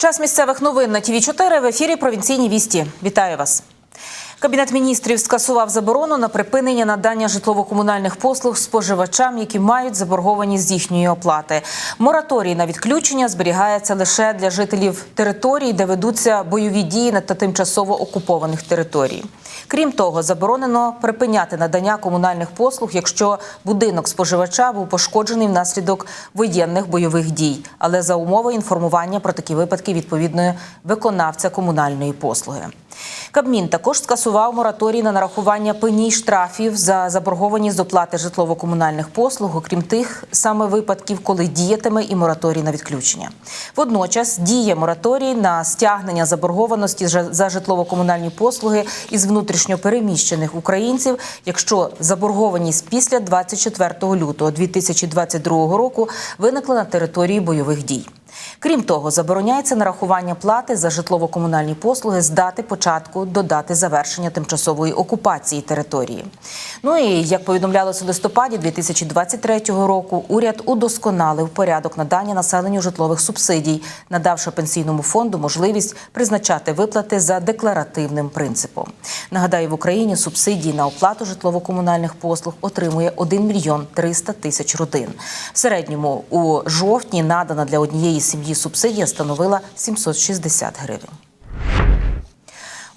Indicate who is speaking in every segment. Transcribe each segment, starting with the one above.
Speaker 1: Час місцевих новин на ТВ 4 в ефірі провінційні вісті. Вітаю вас. Кабінет міністрів скасував заборону на припинення надання житлово-комунальних послуг споживачам, які мають заборгованість з їхньої оплати. Мораторій на відключення зберігається лише для жителів територій, де ведуться бойові дії на та тимчасово окупованих територій. Крім того, заборонено припиняти надання комунальних послуг, якщо будинок споживача був пошкоджений внаслідок воєнних бойових дій, але за умови інформування про такі випадки відповідної виконавця комунальної послуги. Кабмін також скасував мораторій на нарахування пені штрафів за заборгованість з оплати житлово-комунальних послуг, окрім тих саме випадків, коли діятиме і мораторій на відключення. Водночас діє мораторій на стягнення заборгованості за житлово-комунальні послуги із внутрішньо переміщених українців, якщо заборгованість після 24 лютого 2022 року виникла на території бойових дій. Крім того, забороняється нарахування плати за житлово-комунальні послуги з дати початку до дати завершення тимчасової окупації території. Ну і як повідомлялося у листопаді 2023 року, уряд удосконалив порядок надання населенню житлових субсидій, надавши пенсійному фонду можливість призначати виплати за декларативним принципом. Нагадаю, в Україні субсидії на оплату житлово-комунальних послуг отримує 1 мільйон 300 тисяч родин. В середньому у жовтні надана для однієї сім'ї субсидія становила 760 гривень.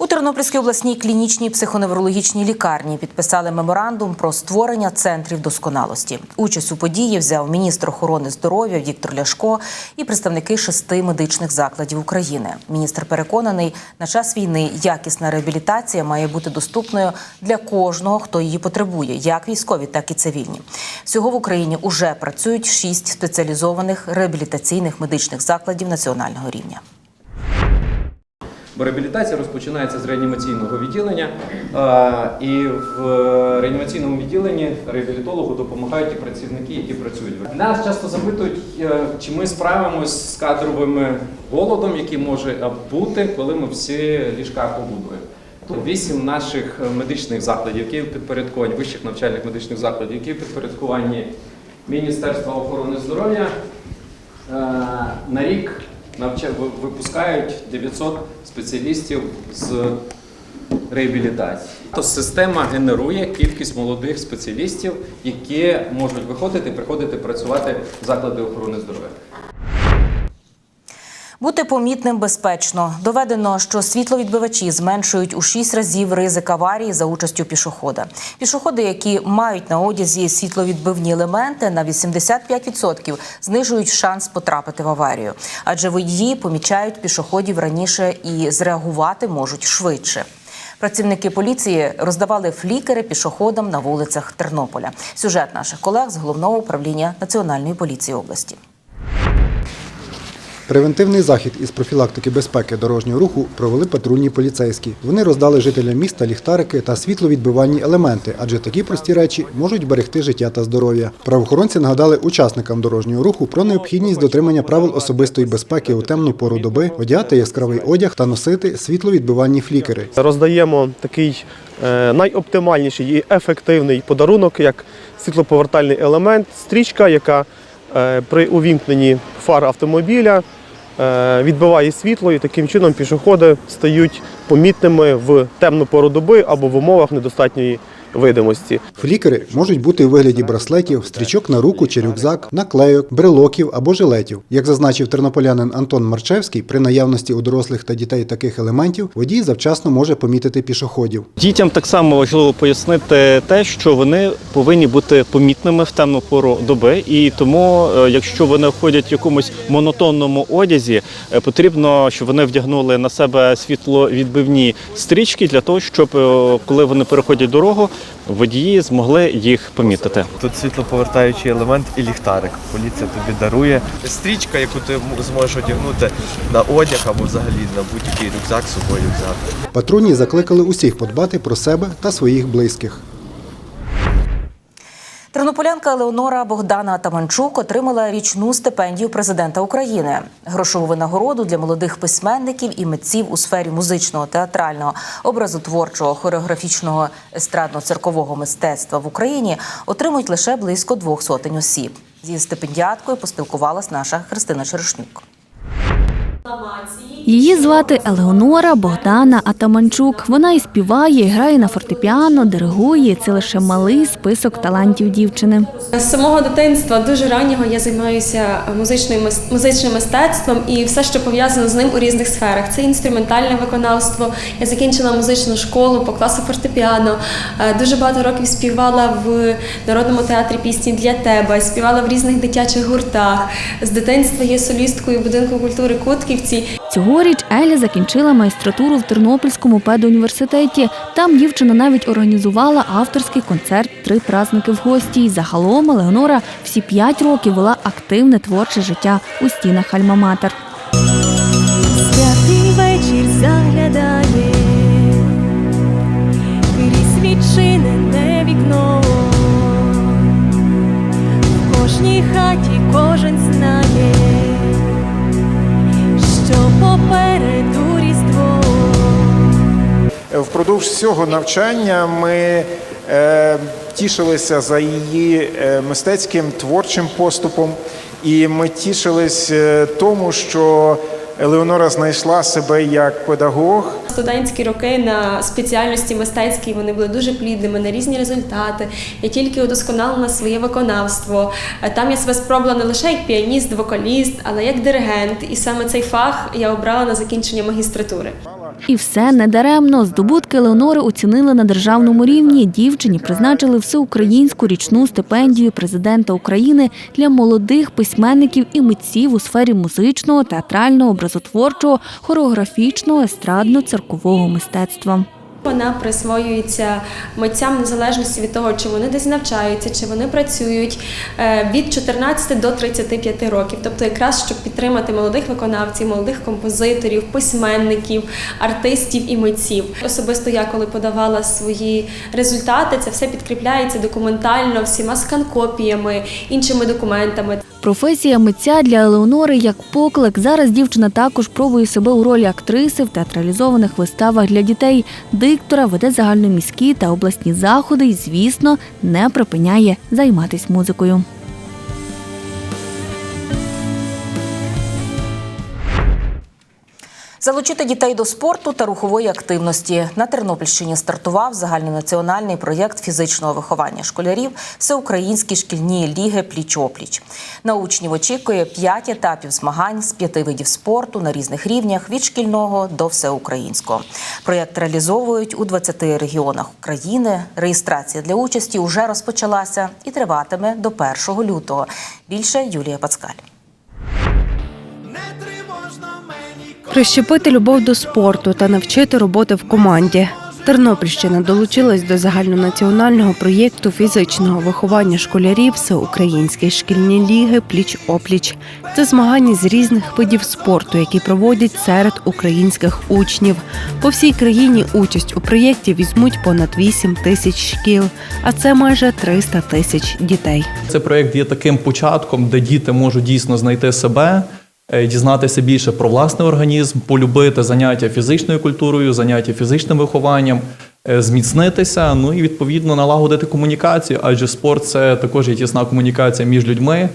Speaker 1: У Тернопільській обласній клінічній психоневрологічній лікарні підписали меморандум про створення центрів досконалості. Участь у події взяв міністр охорони здоров'я Віктор Ляшко і представники шести медичних закладів України. Міністр переконаний, на час війни якісна реабілітація має бути доступною для кожного, хто її потребує, як військові, так і цивільні. Всього в Україні уже працюють шість спеціалізованих реабілітаційних медичних закладів національного рівня.
Speaker 2: Бо реабілітація розпочинається з реанімаційного відділення, і в реанімаційному відділенні реабілітологу допомагають і працівники, які працюють. Нас часто запитують, е, чи ми справимось з кадровим голодом, який може бути, коли ми всі ліжка побудуємо. Тут вісім наших медичних закладів, які в підпорядкуванні вищих навчальних медичних закладів, які в підпорядкуванні Міністерства охорони здоров'я е, на рік випускають 900 спеціалістів з реабілітації. То система генерує кількість молодих спеціалістів, які можуть виходити і приходити працювати в заклади охорони здоров'я.
Speaker 1: Бути помітним безпечно. Доведено, що світловідбивачі зменшують у 6 разів ризик аварії за участю пішохода. Пішоходи, які мають на одязі світловідбивні елементи, на 85% знижують шанс потрапити в аварію, адже водії помічають пішоходів раніше і зреагувати можуть швидше. Працівники поліції роздавали флікери пішоходам на вулицях Тернополя. Сюжет наших колег з головного управління Національної поліції області.
Speaker 3: Превентивний захід із профілактики безпеки дорожнього руху провели патрульні поліцейські. Вони роздали жителям міста ліхтарики та світловідбивальні елементи, адже такі прості речі можуть берегти життя та здоров'я. Правоохоронці нагадали учасникам дорожнього руху про необхідність дотримання правил особистої безпеки у темну пору доби, одягати яскравий одяг та носити світловідбивальні флікери.
Speaker 4: Роздаємо такий е, найоптимальніший і ефективний подарунок, як світлоповертальний елемент, стрічка, яка при увімкненні фар автомобіля е, відбиває світло, і таким чином пішоходи стають помітними в темну пору доби або в умовах недостатньої видимості.
Speaker 3: Флікери можуть бути у вигляді браслетів, стрічок на руку чи рюкзак, наклейок, брелоків або жилетів. Як зазначив тернополянин Антон Марчевський, при наявності у дорослих та дітей таких елементів водій завчасно може помітити пішоходів.
Speaker 5: Дітям так само важливо пояснити те, що вони повинні бути помітними в темну пору доби, і тому, е, якщо вони ходять в якомусь монотонному одязі, е, потрібно, щоб вони вдягнули на себе світловідбивні стрічки для того, щоб е, коли вони переходять дорогу, водії змогли їх помітити.
Speaker 6: Тут світлоповертаючий елемент і ліхтарик. Поліція тобі дарує стрічка, яку ти зможеш одягнути на одяг або взагалі на будь-який рюкзак з собою взяти.
Speaker 3: Патрульні закликали усіх подбати про себе та своїх близьких.
Speaker 1: Тернополянка Леонора Богдана Атаманчук отримала річну стипендію президента України. Грошову винагороду для молодих письменників і митців у сфері музичного, театрального, образотворчого, хореографічного, естрадно-циркового мистецтва в Україні отримують лише близько двох сотень осіб. Зі стипендіаткою поспілкувалась наша Христина Черешнюк.
Speaker 7: Її звати Елеонора Богдана Атаманчук. Вона і співає, і грає на фортепіано, диригує. Це лише малий список талантів дівчини.
Speaker 8: З самого дитинства дуже раннього я займаюся музичною музичним мистецтвом і все, що пов'язано з ним у різних сферах. Це інструментальне виконавство. Я закінчила музичну школу по класу фортепіано. Е, Дуже багато років співала в народному театрі пісні для тебе, співала в різних дитячих гуртах. З дитинства є солісткою будинку культури Кутківці.
Speaker 7: Цьогоріч Еля закінчила майстратуру в Тернопільському педуніверситеті. Там дівчина навіть організувала авторський концерт Три праздники в гості. І загалом Елеонора всі п'ять років вела активне творче життя у стінах Альма-Матер.
Speaker 9: Святий вечір заглядає, крізь відчинене вікно. В кожній хаті кожен знає, попереду різдво.
Speaker 10: Впродовж всього навчання ми е, тішилися за її е, мистецьким творчим поступом, і ми тішились е, тому, що Елеонора знайшла себе як педагог.
Speaker 8: Студентські роки на спеціальності мистецькій вони були дуже плідними на різні результати. Я тільки удосконалила своє виконавство. Там я себе спробувала не лише як піаніст, вокаліст, але як диригент. І саме цей фах я обрала на закінчення магістратури.
Speaker 7: І все недаремно. Здобутки Леонори оцінили на державному рівні. Дівчині призначили всеукраїнську річну стипендію президента України для молодих письменників і митців у сфері музичного, театрального, образотворчого, хореографічного, естрадно-церкового мистецтва.
Speaker 8: Вона присвоюється митцям незалежності від того, чи вони десь навчаються, чи вони працюють е, від 14 до 35 років. Тобто, якраз щоб підтримати молодих виконавців, молодих композиторів, письменників, артистів і митців. Особисто я, коли подавала свої результати, це все підкріпляється документально, всіма сканкопіями, іншими документами.
Speaker 7: Професія митця для Елеонори як поклик. Зараз дівчина також пробує себе у ролі актриси в театралізованих виставах для дітей. Диктора веде загальноміські та обласні заходи і, звісно, не припиняє займатися музикою.
Speaker 1: Залучити дітей до спорту та рухової активності на Тернопільщині стартував загальнонаціональний проєкт фізичного виховання школярів Всеукраїнські шкільні ліги Пліч-опліч. На учнів очікує п'ять етапів змагань з п'яти видів спорту на різних рівнях від шкільного до всеукраїнського. Проєкт реалізовують у 20 регіонах України. Реєстрація для участі вже розпочалася і триватиме до 1 лютого. Більше Юлія Пацкаль.
Speaker 11: Прищепити любов до спорту та навчити роботи в команді. Тернопільщина долучилась до загальнонаціонального проєкту фізичного виховання школярів Всеукраїнські шкільні ліги Пліч-опліч. Це змагання з різних видів спорту, які проводять серед українських учнів. По всій країні участь у проєкті візьмуть понад 8 тисяч шкіл, а це майже 300 тисяч дітей.
Speaker 12: Цей проєкт є таким початком, де діти можуть дійсно знайти себе, дізнатися більше про власний організм, полюбити заняття фізичною культурою, заняття фізичним вихованням, е, зміцнитися, ну і відповідно налагодити комунікацію, адже спорт це також є тісна комунікація між людьми,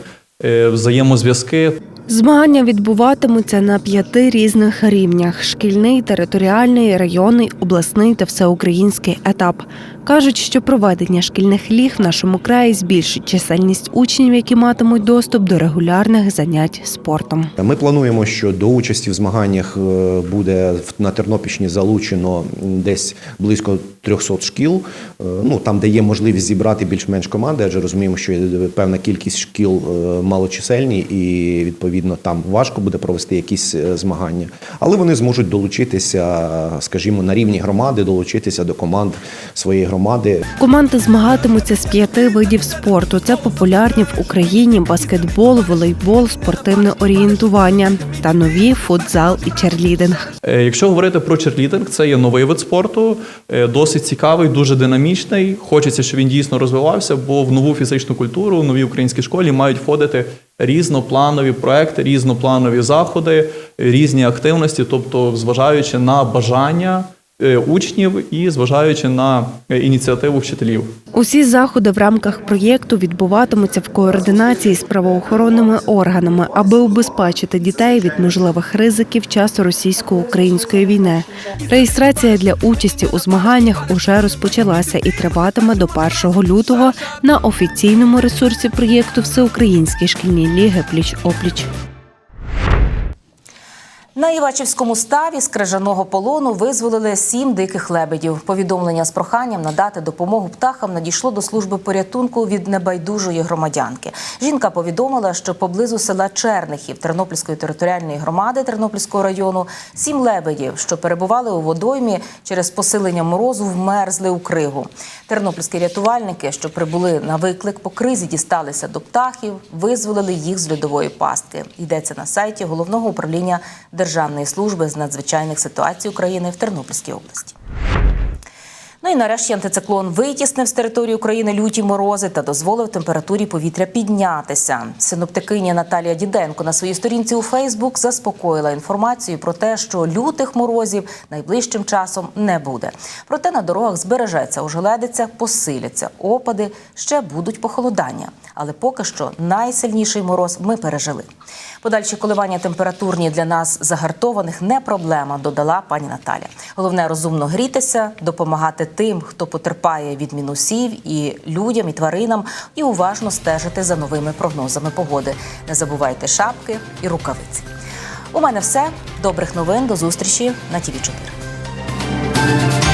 Speaker 12: е, взаємозв'язки.
Speaker 11: Змагання відбуватимуться на п'яти різних рівнях: шкільний, територіальний, районний, обласний та всеукраїнський етап. Кажуть, що проведення шкільних ліг в нашому краї збільшить чисельність учнів, які матимуть доступ до регулярних занять спортом.
Speaker 13: Ми плануємо, що до участі в змаганнях е, буде на Тернопільщині залучено десь близько 300 шкіл. Е, Ну там, де є можливість зібрати більш-менш команди, адже розуміємо, що певна кількість шкіл е, малочисельні, і відповідно там важко буде провести якісь е, змагання. Але вони зможуть долучитися, скажімо, на рівні громади, долучитися до команд своєї громади.
Speaker 11: Команди змагатимуться з п'яти видів спорту. Це популярні в Україні баскетбол, волейбол, спортивне орієнтування та нові футзал і черлідинг.
Speaker 12: Е, Якщо говорити про черлідинг, це є новий вид спорту, е, досить цікавий, дуже динамічний. Хочеться, щоб він дійсно розвивався, бо в нову фізичну культуру, в новій українській школі мають входити різнопланові проекти, різнопланові заходи, різні активності, тобто, зважаючи на бажання учнів і зважаючи на е, ініціативу вчителів.
Speaker 11: Усі заходи в рамках проєкту відбуватимуться в координації з правоохоронними органами, аби убезпечити дітей від можливих ризиків часу російсько-української війни. Реєстрація для участі у змаганнях уже розпочалася і триватиме до 1 лютого на офіційному ресурсі проєкту Всеукраїнські шкільні ліги пліч опліч.
Speaker 1: На Івачівському ставі з крижаного полону визволили сім диких лебедів. Повідомлення з проханням надати допомогу птахам надійшло до служби порятунку від небайдужої громадянки. Жінка повідомила, що поблизу села Чернихів Тернопільської територіальної громади Тернопільського району сім лебедів, що перебували у водоймі через посилення морозу, вмерзли у кригу. Тернопільські рятувальники, що прибули на виклик по кризі, дісталися до птахів, визволили їх з льодової пастки. Йдеться на сайті головного управління Державної служби з надзвичайних ситуацій України в Тернопільській області. Ну і нарешті антициклон витіснив з території України люті морози та дозволив температурі повітря піднятися. Синоптикиня Наталія Діденко на своїй сторінці у Фейсбук заспокоїла інформацію про те, що лютих морозів найближчим часом не буде. Проте на дорогах збережеться ожеледиця, посиляться опади, ще будуть похолодання. Але поки що найсильніший мороз ми пережили. Подальші коливання температурні для нас загартованих не проблема, додала пані Наталя. Головне розумно грітися, допомагати тим, хто потерпає від мінусів, і людям, і тваринам, і уважно стежити за новими прогнозами погоди. Не забувайте шапки і рукавиці. У мене все. Добрих новин. До зустрічі на ТІВІ 4